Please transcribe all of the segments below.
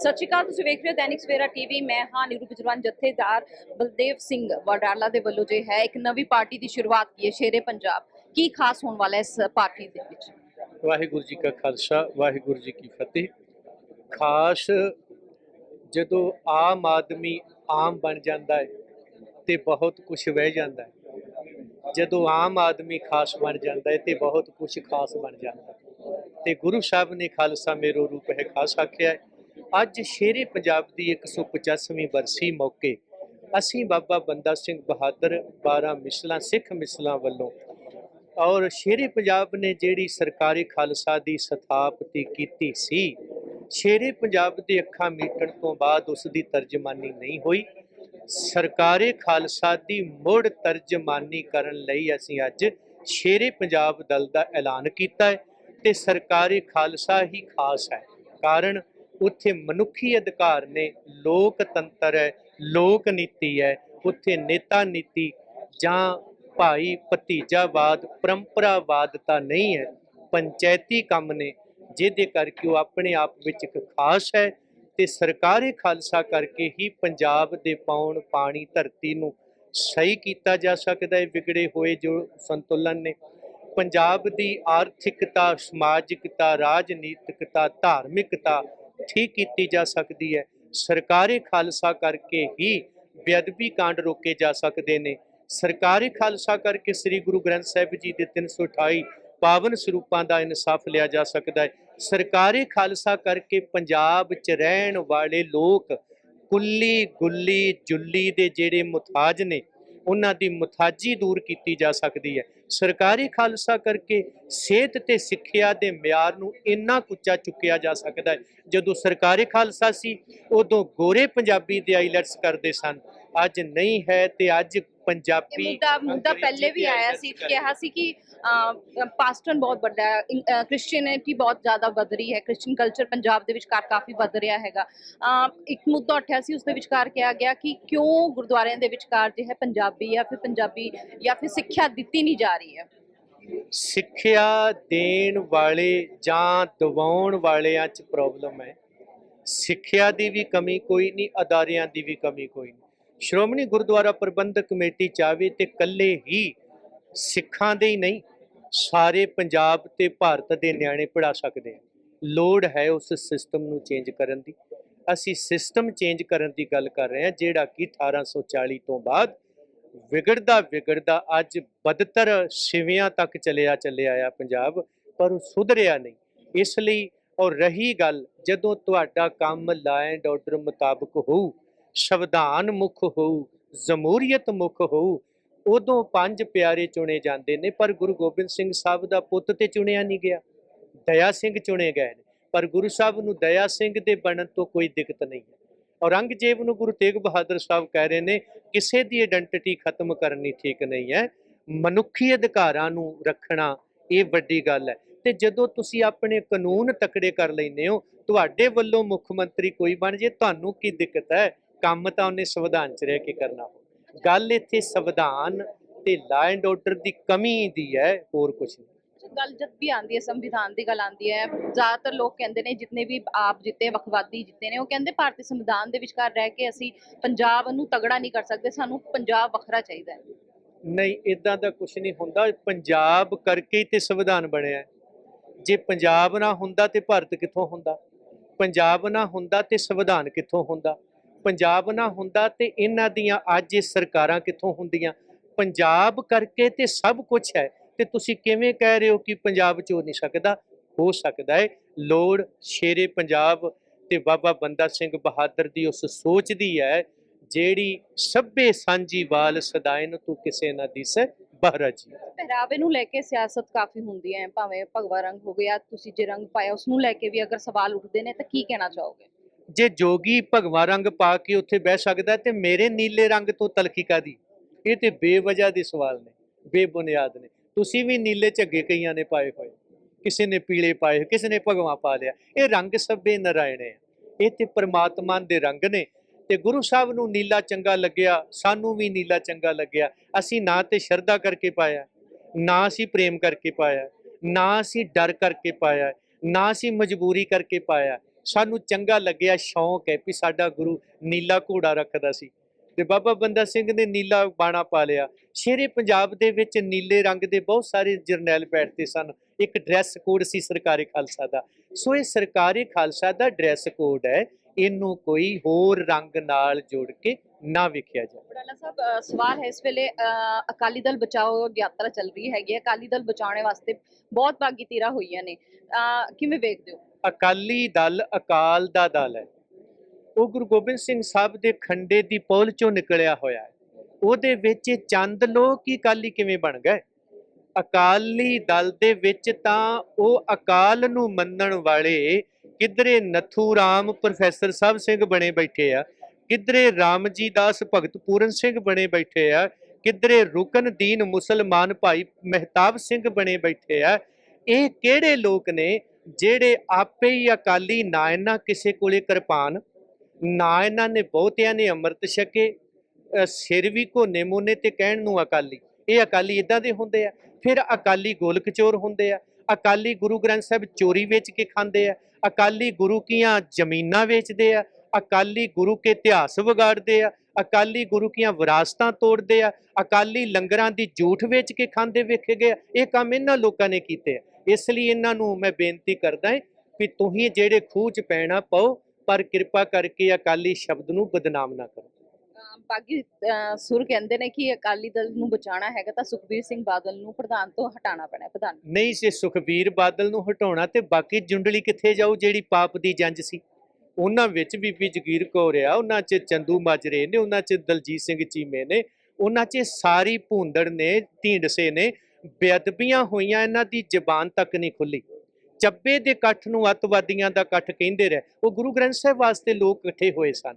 ਸਤਿ ਸ਼੍ਰੀ ਅਕਾਲ, ਤੁਸੀਂ ਵੇਖ ਰਹੇ ਹੋ ਦੈਨਿਕ ਸਵੇਰਾ ਟੀਵੀ। ਮੈਂ ਹਾਂ ਨੀਰੂ ਬਿਜਵਾਨ ਜਥੇਦਾਰ ਬਲਦੇਵ ਸਿੰਘ ਵਡਾਲਾ ਦੇ ਵੱਲੋਂ ਜੇ ਹੈ ਇੱਕ ਨਵੀਂ ਪਾਰਟੀ ਦੀ ਸ਼ੁਰੂਆਤ ਕੀ ਹੈ? ਸ਼ੇਰੇ ਪੰਜਾਬ, ਕੀ ਖਾਸ ਹੋਣ ਵਾਲਾ ਇਸ ਪਾਰਟੀ ਦੇ ਵਿੱਚ? ਵਾਹਿਗੁਰੂ ਜੀ ਕਾ ਖਾਲਸਾ, ਵਾਹਿਗੁਰੂ ਜੀ ਕੀ ਫਤਿਹ। ਖਾਸ ਜਦੋਂ ਆਮ ਆਦਮੀ ਆਮ ਬਣ ਜਾਂਦਾ ਹੈ ਤੇ ਬਹੁਤ ਕੁਝ ਵਹਿ ਜਾਂਦਾ ਹੈ। ਜਦੋਂ ਆਮ ਆਦਮੀ ਖਾਸ ਬਣ ਜਾਂਦਾ ਹੈ ਤੇ ਬਹੁਤ ਕੁਝ ਖਾਸ ਬਣ ਜਾਂਦਾ ਹੈ। ਤੇ ਗੁਰੂ ਸਾਹਿਬ ਨੇ ਖਾਲਸਾ ਮੇਰੋ ਰੂਪ ਹੈ, ਖਾਸ ਆਖਿਆ ਹੈ। ਅੱਜ ਸ਼ੇਰੇ ਪੰਜਾਬ ਦੀ 185ਵੀਂ ਬਰਸੀ ਮੌਕੇ ਅਸੀਂ ਬਾਬਾ ਬੰਦਾ ਸਿੰਘ ਬਹਾਦਰ 12 ਮਿਸਲਾਂ, ਸਿੱਖ ਮਿਸਲਾਂ ਵੱਲੋਂ ਔਰ ਸ਼ੇਰੇ ਪੰਜਾਬ ਨੇ ਜਿਹੜੀ ਸਰਕਾਰੀ ਖਾਲਸਾ ਦੀ ਸਥਾਪਤੀ ਕੀਤੀ ਸੀ, ਸ਼ੇਰੇ ਪੰਜਾਬ ਦੇ ਅੱਖਾਂ ਮੀਟਣ ਤੋਂ ਬਾਅਦ ਉਸ ਦੀ ਤਰਜਮਾਨੀ ਨਹੀਂ ਹੋਈ। ਸਰਕਾਰੀ ਖਾਲਸਾ ਦੀ ਮੁੜ ਤਰਜਮਾਨੀ ਕਰਨ ਲਈ ਅਸੀਂ ਅੱਜ ਸ਼ੇਰੇ ਪੰਜਾਬ ਦਲ ਦਾ ਐਲਾਨ ਕੀਤਾ ਹੈ ਤੇ ਸਰਕਾਰੀ ਖਾਲਸਾ ਹੀ ਖਾਸ ਹੈ। ਕਾਰਨ ਉੱਥੇ ਮਨੁੱਖੀ ਅਧਿਕਾਰ ਨੇ ਲੋਕਤੰਤਰ ਹੈ, ਲੋਕ ਨੀਤੀ ਹੈ, ਉੱਥੇ ਨੇਤਾ ਨੀਤੀ ਜਾਂ ਭਾਈ ਭਤੀਜਾਵਾਦ, ਪਰੰਪਰਾਵਾਦ ਤਾਂ ਨਹੀਂ ਹੈ, ਪੰਚਾਇਤੀ ਕੰਮ ਨੇ, ਜਿਹਦੇ ਕਰਕੇ ਉਹ ਆਪਣੇ ਆਪ ਵਿੱਚ ਇੱਕ ਖਾਸ ਹੈ ਤੇ ਸਰਕਾਰੀ ਖਾਲਸਾ ਕਰਕੇ ਹੀ ਪੰਜਾਬ ਦੇ ਪਾਉਣ ਪਾਣੀ ਧਰਤੀ ਨੂੰ ਸਹੀ ਕੀਤਾ ਜਾ ਸਕਦਾ ਹੈ, ਵਿਗੜੇ ਹੋਏ ਜੋ ਸੰਤੁਲਨ ਨੇ। ਪੰਜਾਬ ਦੀ ਆਰਥਿਕਤਾ, ਸਮਾਜਿਕਤਾ, ਰਾਜਨੀਤਿਕਤਾ, ਧਾਰਮਿਕਤਾ ਠੀਕ ਕੀਤੀ ਜਾ ਸਕਦੀ ਹੈ। ਸਰਕਾਰੀ ਖਾਲਸਾ ਕਰਕੇ ਹੀ ਬੇਅਦਬੀ ਕਾਂਡ ਰੋਕੇ ਜਾ ਸਕਦੇ ਨੇ। ਸਰਕਾਰੀ ਖਾਲਸਾ ਕਰਕੇ ਸ੍ਰੀ ਗੁਰੂ ਗ੍ਰੰਥ ਸਾਹਿਬ ਜੀ ਦੇ 328 ਪਾਵਨ ਸਰੂਪਾਂ ਦਾ ਇਨਸਾਫ ਲਿਆ ਜਾ ਸਕਦਾ ਹੈ। ਸਰਕਾਰੀ ਖਾਲਸਾ ਕਰਕੇ ਪੰਜਾਬ 'ਚ ਰਹਿਣ ਵਾਲੇ ਲੋਕ ਕੁੱਲੀ ਗੁੱਲੀ ਜੁੱਲੀ ਦੇ ਜਿਹੜੇ ਮੁਤਾਜ ਨੇ ਉਹਨਾਂ ਦੀ ਮੁਤਾਜੀ ਦੂਰ ਕੀਤੀ ਜਾ ਸਕਦੀ ਹੈ। ਸਰਕਾਰੀ ਖਾਲਸਾ ਕਰਕੇ ਸਿਹਤ ਤੇ ਸਿੱਖਿਆ ਦੇ ਮਿਆਰ ਨੂੰ ਇੰਨਾ ਕੁੱਚਾ ਚੁੱਕਿਆ ਜਾ ਸਕਦਾ ਹੈ। ਜਦੋਂ ਸਰਕਾਰੀ ਖਾਲਸਾ ਸੀ, ਉਦੋਂ ਗੋਰੇ ਪੰਜਾਬੀ ਦੇ ਆਈਲੈਟਸ ਕਰਦੇ ਸਨ। ਅੱਜ ਨਹੀਂ ਹੈ ਤੇ ਅੱਜ ਇਹ ਪੰਜਾਬੀ ਮੁੱਦਾ ਮੁੱਦਾ ਪਹਿਲੇ ਵੀ ਆਇਆ ਸੀ ਕਿਹਾ ਸੀ ਕਿ ਪਾਸਟਨ ਬਹੁਤ ਵੱਡਾ ਹੈ ਕ੍ਰਿਸਚੀਅਨਿਟੀ ਬਹੁਤ ਜ਼ਿਆਦਾ ਵੱਧ ਰਹੀ ਹੈ ਕ੍ਰਿਸਚੀਅਨ ਕਲਚਰ ਪੰਜਾਬ ਦੇ ਵਿਚਕਾਰ ਕਾਫੀ ਵੱਧ ਰਿਹਾ ਹੈਗਾ। ਇੱਕ ਮੁੱਦਾ ਉੱਠਿਆ ਸੀ ਉਸ ਦੇ ਵਿਚਕਾਰ ਕਿਹਾ ਗਿਆ ਕਿ ਕਿਉਂ ਗੁਰਦੁਆਰਿਆਂ ਦੇ ਵਿਚਕਾਰ ਜੇ ਹੈ ਪੰਜਾਬੀ ਜਾਂ ਫਿਰ ਪੰਜਾਬੀ ਜਾਂ ਫਿਰ ਸਿੱਖਿਆ ਦਿੱਤੀ ਨਹੀਂ ਜਾ ਰਹੀ ਹੈ? ਸਿੱਖਿਆ ਦੇਣ ਵਾਲੇ ਜਾਂ ਦਿਵਾਉਣ ਵਾਲਿਆਂ 'ਚ ਪ੍ਰੋਬਲਮ ਹੈ। ਸਿੱਖਿਆ ਦੀ ਵੀ ਕਮੀ ਕੋਈ ਨਹੀਂ ਅਦਾਰਿਆਂ ਦੀ ਵੀ ਕਮੀ ਕੋਈ ਨਹੀਂ। ਸ਼੍ਰੋਮਣੀ ਗੁਰਦੁਆਰਾ ਪ੍ਰਬੰਧਕ ਕਮੇਟੀ ਚਾਹਵੇ ਤੇ ਕੱਲੇ ਹੀ ਸਿੱਖਾਂ ਦੇ ਹੀ ਨਹੀਂ, ਸਾਰੇ ਪੰਜਾਬ ਤੇ ਭਾਰਤ ਦੇ ਨਿਆਣੇ ਪੜਾ ਸਕਦੇ ਆ। ਲੋੜ ਹੈ ਉਸ ਸਿਸਟਮ ਨੂੰ ਚੇਂਜ ਕਰਨ ਦੀ। ਅਸੀਂ ਸਿਸਟਮ ਚੇਂਜ ਕਰਨ ਦੀ ਗੱਲ ਕਰ ਰਹੇ ਹਾਂ, ਜਿਹੜਾ ਕਿ 1840 ਤੋਂ ਬਾਅਦ ਵਿਗੜਦਾ ਵਿਗੜਦਾ ਅੱਜ ਬਦਤਰ ਸਿਵਿਆਂ ਤੱਕ ਚਲਿਆ ਚੱਲਿਆ ਆ ਪੰਜਾਬ, ਪਰ ਉਹ ਸੁਧਰਿਆ ਨਹੀਂ। ਇਸ ਲਈ ਔਰ ਰਹੀ ਗੱਲ, ਜਦੋਂ ਤੁਹਾਡਾ ਕੰਮ ਲਾਅ ਐਂਡ ਆਰਡਰ ਮੁਤਾਬਕ ਹੋਊ ਸੰਵਿਧਾਨ ਮੁਖ ਹੋਊ ਜਮਹੂਰੀਅਤ ਮੁਖ ਹੋਊ। ਉਦੋਂ ਪੰਜ ਪਿਆਰੇ ਚੁਣੇ ਜਾਂਦੇ ਨੇ, ਪਰ ਗੁਰੂ ਗੋਬਿੰਦ ਸਿੰਘ ਸਾਹਿਬ ਦਾ ਪੁੱਤ ਤੇ ਚੁਣਿਆ ਨਹੀਂ ਗਿਆ। ਦਇਆ ਸਿੰਘ ਚੁਣੇ ਗਏ ਨੇ, ਪਰ ਗੁਰੂ ਸਾਹਿਬ ਨੂੰ ਦਇਆ ਸਿੰਘ ਦੇ ਬਣਨ ਤੋਂ ਕੋਈ ਦਿੱਕਤ ਨਹੀਂ ਹੈ। ਔਰੰਗਜ਼ੇਬ ਨੂੰ ਗੁਰੂ ਤੇਗ ਬਹਾਦਰ ਸਾਹਿਬ ਕਹਿ ਰਹੇ ਨੇ, ਕਿਸੇ ਦੀ ਆਇਡੈਂਟੀਟੀ ਖਤਮ ਕਰਨੀ ਠੀਕ ਨਹੀਂ ਹੈ, ਮਨੁੱਖੀ ਅਧਿਕਾਰਾਂ ਨੂੰ ਰੱਖਣਾ ਇਹ ਵੱਡੀ ਗੱਲ ਹੈ। ਤੇ ਜਦੋਂ ਤੁਸੀਂ ਆਪਣੇ ਕਾਨੂੰਨ ਤਕੜੇ ਕਰ ਲੈਂਦੇ ਹੋ, ਤੁਹਾਡੇ ਵੱਲੋਂ ਮੁੱਖ ਮੰਤਰੀ ਕੋਈ ਬਣ ਜੇ, ਤੁਹਾਨੂੰ ਕੀ ਦਿੱਕਤ ਹੈ? ਕੰਮ ਤਾਂ ਉਹਨੇ ਸੰਵਿਧਾਨ 'ਚ ਰਹਿ ਕੇ ਕਰਨਾ ਹੋ ਗੱਲ ਇੱਥੇ ਸੰਵਿਧਾਨ ਤੇ ਲਾਅ ਐਂਡ ਆਰਡਰ ਦੀ ਕਮੀ ਦੀ ਹੈ ਹੋਰ ਕੁਝ ਨਹੀਂ। ਗੱਲ ਜਦ ਵੀ ਆਉਂਦੀ ਹੈ ਸੰਵਿਧਾਨ ਦੀ ਗੱਲ ਆਉਂਦੀ ਹੈ ਜ਼ਿਆਦਾਤਰ ਲੋਕ ਕਹਿੰਦੇ ਨੇ ਜਿੰਨੇ ਵੀ ਆਪ ਜਿੱਤੇ ਵਖਵਾਦੀ ਜਿੱਤੇ ਨੇ ਉਹ ਕਹਿੰਦੇ ਭਾਰਤੀ ਸੰਵਿਧਾਨ ਦੇ ਵਿਚਕਾਰ ਰਹਿ ਕੇ ਅਸੀਂ ਪੰਜਾਬ ਨੂੰ ਤਗੜਾ ਨਹੀਂ ਕਰ ਸਕਦੇ ਸਾਨੂੰ ਪੰਜਾਬ ਵੱਖਰਾ ਚਾਹੀਦਾ ਹੈ। ਨਹੀਂ ਇਦਾਂ ਦਾ ਕੁਝ ਨਹੀਂ ਹੁੰਦਾ ਪੰਜਾਬ ਕਰਕੇ ਤੇ ਸੰਵਿਧਾਨ ਬਣਿਆ। ਜੇ ਪੰਜਾਬ ਨਾ ਹੁੰਦਾ ਤੇ ਭਾਰਤ ਕਿੱਥੋਂ ਹੁੰਦਾ? ਪੰਜਾਬ ਨਾ ਹੁੰਦਾ ਤੇ ਸੰਵਿਧਾਨ ਕਿੱਥੋਂ ਹੁੰਦਾ? ਪੰਜਾਬ ਨਾ ਹੁੰਦਾ ਤੇ ਇਹਨਾਂ ਦੀਆਂ ਅੱਜ ਇਹ ਸਰਕਾਰਾਂ ਕਿੱਥੋਂ ਹੁੰਦੀਆਂ? ਪੰਜਾਬ ਕਰਕੇ ਤੇ ਸਭ ਕੁਝ ਹੈ। ਤੇ ਤੁਸੀਂ ਕਿਵੇਂ ਕਹਿ ਰਹੇ ਹੋ ਕਿ ਪੰਜਾਬ ਚ ਹੋ ਨਹੀਂ ਸਕਦਾ? ਹੋ ਸਕਦਾ ਹੈ। ਲੋੜ ਸ਼ੇਰੇ ਪੰਜਾਬ ਤੇ ਬਾਬਾ ਬੰਦਾ ਸਿੰਘ ਬਹਾਦਰ ਦੀ ਉਸ ਸੋਚ ਦੀ ਹੈ, ਜਿਹੜੀ ਸਭੇ ਸਾਂਝੀ ਵਾਲ ਸਦਾਇਨ ਤੂੰ ਕਿਸੇ ਨਾ ਦਿਸੈ। ਬਹਰਾ ਜੀ। ਪਹਿਰਾਵੇ ਨੂੰ ਲੈ ਕੇ ਸਿਆਸਤ ਕਾਫੀ ਹੁੰਦੀ ਹੈ, ਭਾਵੇਂ ਭਗਵਾ ਰੰਗ ਹੋ ਗਿਆ, ਤੁਸੀਂ ਜੇ ਰੰਗ ਪਾਇਆ ਉਸ ਨੂੰ ਲੈ ਕੇ ਵੀ ਅਗਰ ਸਵਾਲ ਉੱਠਦੇ ਨੇ, ਤਾਂ ਕੀ ਕਹਿਣਾ ਚਾਹੋਗੇ? ਜੇ ਜੋਗੀ ਭਗਵਾ ਰੰਗ ਪਾ ਕੇ ਉੱਥੇ ਬਹਿ ਸਕਦਾ ਹੈ ਤੇ ਮੇਰੇ ਨੀਲੇ ਰੰਗ ਤੋਂ ਤਲਖੀ ਕਾਦੀ ਇਹ ਤੇ ਬੇਵਜ੍ਹਾ ਦੇ ਸਵਾਲ ਨੇ ਬੇਬੁਨਿਆਦ ਨੇ। ਤੁਸੀਂ ਵੀ ਨੀਲੇ ਝੱਗੇ ਕਈਆਂ ਨੇ ਪਾਏ ਹੋਏ। ਕਿਸੇ ਨੇ ਪੀਲੇ ਪਾਏ ਹੋਏ, ਕਿਸੇ ਨੇ ਭਗਵਾ ਪਾ ਲਿਆ। ਇਹ ਰੰਗ ਸਭੇ ਨਰਾਇਣੇ ਆ। ਇਹ ਤੇ ਪ੍ਰਮਾਤਮਾ ਦੇ ਰੰਗ ਨੇ। ਤੇ ਗੁਰੂ ਸਾਹਿਬ ਨੂੰ ਨੀਲਾ ਚੰਗਾ ਲੱਗਿਆ ਸਾਨੂੰ ਵੀ ਨੀਲਾ ਚੰਗਾ ਲੱਗਿਆ। ਅਸੀਂ ਨਾ ਤੇ ਸ਼ਰਧਾ ਕਰਕੇ ਪਾਇਆ ਨਾ ਅਸੀਂ ਪ੍ਰੇਮ ਕਰਕੇ ਪਾਇਆ ਨਾ ਅਸੀਂ ਡਰ ਕਰਕੇ ਪਾਇਆ ਨਾ ਅਸੀਂ ਮਜਬੂਰੀ ਕਰਕੇ ਪਾਇਆ। ਸਾਨੂੰ ਚੰਗਾ ਲੱਗਿਆ, ਸ਼ੌਂਕ ਹੈ ਵੀ ਸਾਡਾ ਗੁਰੂ ਨੀਲਾ ਘੋੜਾ ਰੱਖਦਾ ਸੀ। ਤੇ ਬਾਬਾ ਬੰਦਾ ਸਿੰਘ ਨੇ ਨੀਲਾ ਬਾਣਾ ਪਾ ਲਿਆ। ਸ਼ੇਰੇ ਪੰਜਾਬ ਦੇ ਵਿੱਚ ਨੀਲੇ ਰੰਗ ਦੇ ਬਹੁਤ ਸਾਰੇ ਜਰਨੈਲ ਬੈਠਦੇ ਸਨ। ਇੱਕ ਡਰੈਸ ਕੋਡ ਸੀ ਸਰਕਾਰੀ ਖਾਲਸਾ ਦਾ। ਸੋ ਇਹ ਸਰਕਾਰੀ ਖਾਲਸਾ ਦਾ ਡਰੈਸ ਕੋਡ ਹੈ। ਇਹਨੂੰ ਕੋਈ ਹੋਰ ਰੰਗ ਨਾਲ ਜੋੜ ਕੇ ਨਾ ਵੇਖਿਆ ਜਾਏ ਵਡਾਲਾ ਸਾਹਿਬ ਸਵਾਲ ਹੈ ਇਸ ਵੇਲੇ ਅਕਾਲੀ ਦਲ ਬਚਾਓ ਯਾਤਰਾ ਚੱਲ ਰਹੀ ਹੈਗੀ ਹੈ। ਅਕਾਲੀ ਦਲ ਬਚਾਉਣੇ ਵਾਸਤੇ ਬਹੁਤ ਬਾਗੀ ਤੀਰਾ ਹੋਈਆਂ ਨੇ। ਕਿਵੇਂ ਵੇਖਦੇ ਹੋ? ਅਕਾਲੀ ਦਲ ਅਕਾਲ ਦਾ ਦਲ ਹੈ। ਉਹ ਗੁਰੂ ਗੋਬਿੰਦ ਸਿੰਘ ਸਾਹਿਬ ਦੇ ਖੰਡੇ ਦੀ ਪੌਲ ਚੋਂ ਨਿਕਲਿਆ ਹੋਇਆ ਹੈ। ਉਹਦੇ ਵਿੱਚ ਚੰਦ ਲੋਕ ਹੀ ਅਕਾਲੀ ਕਿਵੇਂ ਬਣ ਗਏ? ਅਕਾਲੀ ਦਲ ਦੇ ਵਿੱਚ ਤਾਂ ਉਹ ਅਕਾਲ ਨੂੰ ਮੰਨਣ ਵਾਲੇ ਕਿਧਰੇ ਨਥੂ ਰਾਮ ਪ੍ਰੋਫੈਸਰ ਸਾਹਿਬ ਸਿੰਘ ਬਣੇ ਬੈਠੇ ਆ। ਕਿਧਰੇ ਰਾਮਜੀ ਦਾਸ ਭਗਤ ਪੂਰਨ ਸਿੰਘ ਬਣੇ ਬੈਠੇ ਆ? ਕਿਧਰੇ ਰੁਕਨਦੀਨ ਮੁਸਲਮਾਨ ਭਾਈ ਮਹਿਤਾਬ ਸਿੰਘ ਬਣੇ ਬੈਠੇ ਆ? ਇਹ ਕਿਹੜੇ ਲੋਕ ਨੇ ਜਿਹੜੇ ਆਪੇ ਹੀ ਅਕਾਲੀ ਨਾ ਇਹਨਾਂ ਕਿਸੇ ਕੋਲੇ ਕਿਰਪਾਨ, ਨਾ ਇਹਨਾਂ ਨੇ ਬਹੁਤਿਆਂ ਨੇ ਅੰਮ੍ਰਿਤ ਛਕੇ ਸਿਰ ਵੀ ਘੋਨੇ ਮੋਨੇ ਤੇ ਕਹਿਣ ਨੂੰ ਅਕਾਲੀ। ਇਹ ਅਕਾਲੀ ਇਦਾਂ ਦੇ ਹੁੰਦੇ ਆ। ਫਿਰ ਅਕਾਲੀ ਗੋਲਕ ਚੋਰ ਹੁੰਦੇ ਆ। ਅਕਾਲੀ ਗੁਰੂ ਗ੍ਰੰਥ ਸਾਹਿਬ ਚੋਰੀ ਵੇਚ ਕੇ ਖਾਂਦੇ ਆ। ਅਕਾਲੀ ਗੁਰੂ ਕੀਆਂ ਜ਼ਮੀਨਾਂ ਵੇਚਦੇ ਆ। ਅਕਾਲੀ ਗੁਰੂ ਕੇ ਇਤਿਹਾਸ ਵਿਗਾੜਦੇ ਆ ਅਕਾਲੀ ਗੁਰੂ ਕੀਆਂ ਵਿਰਾਸਤਾਂ ਤੋੜਦੇ ਆ ਅਕਾਲੀ ਲੰਗਰਾਂ ਦੀ ਝੂਠ ਵੇਚ ਕੇ ਖਾਂਦੇ ਵੇਖੇ ਗਏ। ਇਹ ਕੰਮ ਇਹਨਾਂ ਲੋਕਾਂ ਨੇ ਕੀਤੇ ਆ। ਇਸ ਲਈ ਇਹਨਾਂ ਨੂੰ ਮੈਂ ਬੇਨਤੀ ਕਰਦਾ ਹਾਂ ਕਿ ਤੁਸੀਂ ਜਿਹੜੇ ਖੂਹ 'ਚ ਪੈਣਾ ਪਾਓ ਪਰ ਕਿਰਪਾ ਕਰਕੇ ਅਕਾਲੀ ਸ਼ਬਦ ਨੂੰ ਬਦਨਾਮ ਨਾ ਕਰੋ। ਬਾਗੀ ਅ, ਸੁਰ ਕਹਿੰਦੇ ਨੇ ਕਿ ਅਕਾਲੀ ਦਲ ਨੂੰ ਬਚਾਉਣਾ ਹੈਗਾ ਤਾਂ ਸੁਖਬੀਰ ਸਿੰਘ ਬਾਦਲ ਨੂੰ ਪ੍ਰਧਾਨ ਤੋਂ ਹਟਾਉਣਾ ਪੈਣਾ ਪ੍ਰਧਾਨ। ਨਹੀਂ ਸੀ ਸੁਖਬੀਰ ਬਾਦਲ ਨੂੰ ਹਟਾਉਣਾ ਤੇ ਬਾਕੀ ਜੁੰਡਲੀ ਕਿੱਥੇ ਜਾਊ ਜਿਹੜੀ ਪਾਪ ਦੀ ਜੰਜ ਸੀ? ਉਹਨਾਂ ਵਿੱਚ ਬੀਬੀ ਜਗੀਰ ਕੌਰ ਆ ਉਹਨਾਂ 'ਚ ਚੰਦੂ ਮਾਜਰੇ ਨੇ, ਉਹਨਾਂ 'ਚ ਦਲਜੀਤ ਸਿੰਘ ਚੀਮੇ ਨੇ, ਉਹਨਾਂ 'ਚ ਸਾਰੀ ਭੂੰਦੜ ਨੇ, ਢੀਂਡਸੇ ਨੇ, ਬੇਅਦਬੀਆਂ ਹੋਈਆਂ ਇਹਨਾਂ ਦੀ ਜ਼ਬਾਨ ਤੱਕ ਨਹੀਂ ਖੁੱਲੀ। ਚੱਬੇ ਦੇ ਇਕੱਠ ਨੂੰ ਅੱਤਵਾਦੀਆਂ ਦਾ ਇਕੱਠ ਕਹਿੰਦੇ ਰਹੇ। ਉਹ ਗੁਰੂ ਗ੍ਰੰਥ ਸਾਹਿਬ ਵਾਸਤੇ ਲੋਕ ਇਕੱਠੇ ਹੋਏ ਸਨ।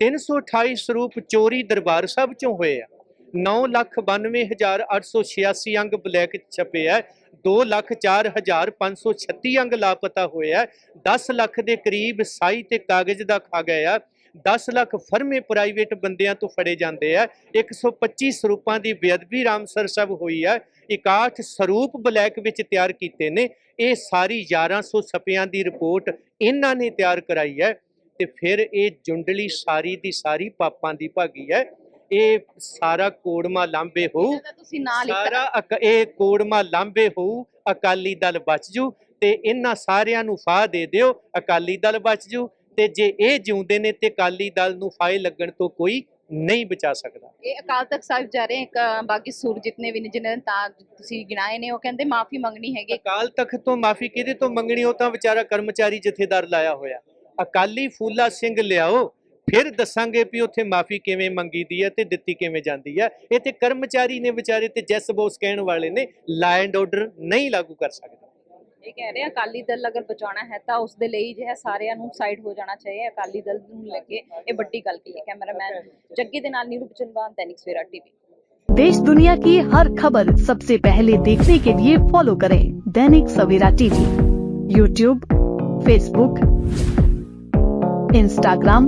328 ਸਰੂਪ ਚੋਰੀ ਦਰਬਾਰ ਸਾਹਿਬ ਚੋਂ ਹੋਏ ਆ। 992886 ਅੰਗ ਬਲੈਕ ਛਪੇ ਆ 204536 ਅੰਗ ਲਾਪਤਾ ਹੋਏ ਹੈ 10 ਲੱਖ ਦੇ ਕਰੀਬ ਸਾਈ ਤੇ ਕਾਗਜ਼ ਦਾ ਖਾ ਗਿਆ ਆ 10 ਲੱਖ ਫਰਮੇ ਪ੍ਰਾਈਵੇਟ ਬੰਦਿਆਂ ਤੋਂ ਫੜੇ ਜਾਂਦੇ ਆ 125 ਸਰੂਪਾਂ ਦੀ ਬੇਅਦਬੀ ਰਾਮਸਰ ਸਾਹਿਬ ਹੋਈ ਆ 61 ਸਰੂਪ ਬਲੈਕ ਵਿੱਚ ਤਿਆਰ ਕੀਤੇ ਨੇ, ਇਹ ਸਾਰੀ 1100 ਸਪਿਆਂ ਦੀ ਰਿਪੋਰਟ ਇਹਨਾਂ ਨੇ ਤਿਆਰ ਕਰਾਈ ਹੈ ਤੇ ਫਿਰ ਇਹ ਜੁੰਡਲੀ ਸਾਰੀ ਦੀ ਸਾਰੀ ਪਾਪਾਂ ਦੀ ਭਾਗੀ ਹੈ ਇਹ ਸਾਰਾ ਕੋੜਮਾ ਲਾਂਬੇ ਹੋਊ ਇਹਦਾ ਤੁਸੀਂ ਨਾਂ ਲਿਖਤਾ ਸਾਰਾ ਅਕ- ਇਹ ਕੋੜਮਾ ਲਾਂਬੇ ਹੋਊ ਅਕਾਲੀ ਦਲ ਬਚ ਜੂ ਤੇ ਇਹਨਾਂ ਸਾਰਿਆਂ ਨੂੰ ਫਾਹ ਦੇ ਦਿਓ ਅਕਾਲੀ ਦਲ ਬਚ ਜੂ ਤੇ ਜੇ ਇਹ ਜਿਉਂਦੇ ਨੇ ਤੇ ਅਕਾਲੀ ਦਲ ਨੂੰ ਫਾਇ ਲੱਗਣ ਤੋਂ ਕੋਈ ਨਹੀਂ ਬਚਾ ਸਕਦਾ। ਇਹ ਅਕਾਲ ਤਖਤ ਸਾਹਿਬ ਜਾ ਰਹੇ ਇੱਕ ਅ, ਬਾਕੀ ਸੁਰ ਜਿਤਨੇ ਵੀ ਨੇ ਜਿਨ੍ਹਾਂ ਨੇ ਤਾਂ ਤੁਸੀਂ ਗਿਣਾਏ ਨੇ ਉਹ ਕਹਿੰਦੇ ਮਾਫੀ ਮੰਗਣੀ ਹੈਗੀ। ਅਕਾਲ ਤਖਤ ਤੋਂ ਮਾਫੀ ਕਿਹਦੇ ਤੋਂ ਮੰਗਣੀ ਉਹ ਤਾਂ ਵਿਚਾਰਾ ਕਰਮਚਾਰੀ ਜਥੇਦਾਰ ਲਾਇਆ ਹੋਇਆ। ਅਕਾਲੀ ਫੂਲਾ ਸਿੰਘ ਲਿਆਓ ਫਿਰ ਦੱਸਾਂਗੇ ਵੀ ਉੱਥੇ ਮਾਫੀ ਕਿਵੇਂ ਮੰਗੀ ਦੀ ਹੈ ਤੇ ਦਿੱਤੀ ਕਿਵੇਂ ਜਾਂਦੀ ਹੈ ਇਹ ਤੇ ਕਰਮਚਾਰੀ ਨੇ ਵਿਚਾਰੇ ਤੇ ਜੈਸ ਬੋਸ ਕਹਿਣ ਵਾਲੇ ਨੇ ਲਾ ਐਂਡ ਆਰਡਰ ਨਹੀਂ ਲਾਗੂ ਕਰ ਸਕਦਾ ਇਹ ਕਹਿ ਰਹੇ ਆ, ਅਕਾਲੀ ਦਲ ਅਗਰ ਬਚਾਉਣਾ ਹੈ ਤਾਂ ਉਸ ਦੇ ਲਈ ਜਿਹੜਾ ਸਾਰਿਆਂ ਨੂੰ ਸਾਈਡ ਹੋ ਜਾਣਾ ਚਾਹੀਏ ਅਕਾਲੀ ਦਲ ਨੂੰ ਲੈ ਕੇ ਇਹ ਵੱਡੀ ਗੱਲ ਕਹੀ ਹੈ ਕੈਮਰਾਮੈਨ ਜੱਗੀ ਦੇ ਨਾਲ ਨੀਰੂ ਚੰਦਵਾਨ दैनिक सवेरा टीवी देश दुनिया की हर खबर सबसे पहले देखने के लिए फॉलो करें Dainik Savera TV YouTube Facebook Instagram